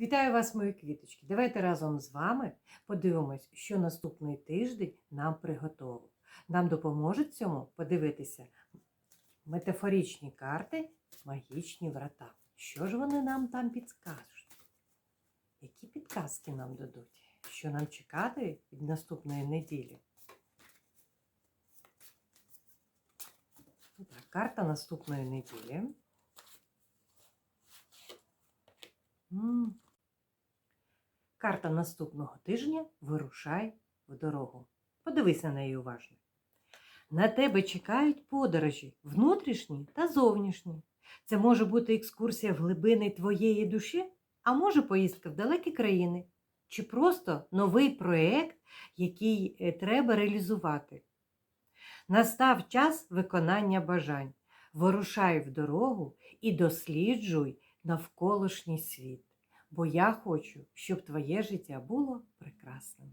Вітаю вас, мої квіточки! Давайте разом з вами подивимось, що наступний тиждень нам приготовив. Нам допоможуть цьому подивитися метафоричні карти, магічні врата. Що ж вони нам там підскажуть? Які підказки нам дадуть? Що нам чекати від наступної неділі? Так, карта наступної неділі. Карта наступного тижня вирушай в дорогу. Подивись на неї уважно. На тебе чекають подорожі внутрішні та зовнішні. Це може бути екскурсія в глибини твоєї душі, а може поїздка в далекі країни, чи просто новий проєкт, який е, треба реалізувати. Настав час виконання бажань. Вирушай в дорогу і досліджуй навколишній світ, бо я хочу, щоб твоє життя було прекрасним.